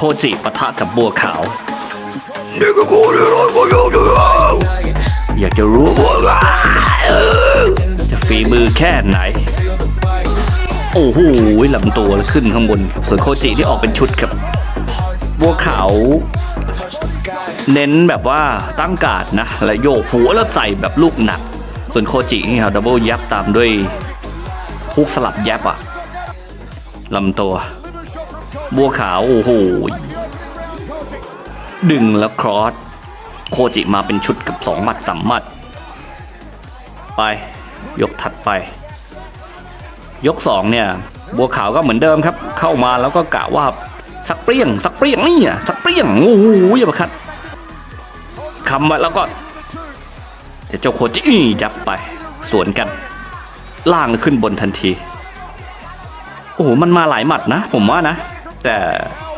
โคจิปะทะกับบัวขาวอยากจะรู้ว่าจะฝีมือแค่ไหน โอ้โหลำตัวขึ้นข้างบนส่วนโคจิที่ออกเป็นชุดครับ บัวขาวเน้นแบบว่าตั้งการ์ดนะ และโยกหัวแล้วใส่แบบลูกหนัก ส่วนโคจินี่ครับดับเบิลยับตามด้วยฮุกสลับยับอะลำตัว บัวขาว โอ้โห ดึงแล้วครอส โคจิมาเป็นชุดกับสองหมัดสามหมัด ไป ยกถัดไป ยกสองเนี่ย บัวขาวก็เหมือนเดิมครับ เข้ามาแล้วก็กะว่าสักเปรี้ยง สักเปรี้ยงนี่อะสักเปรี้ยง โอ้โหอย่ามาคัดคำไว้แล้วก็เจ้าโคจินี่จับไป สวนกัน ล่างขึ้นบนทันที โอ้โห มันมาหลายหมัดนะ ผมว่านะ แต่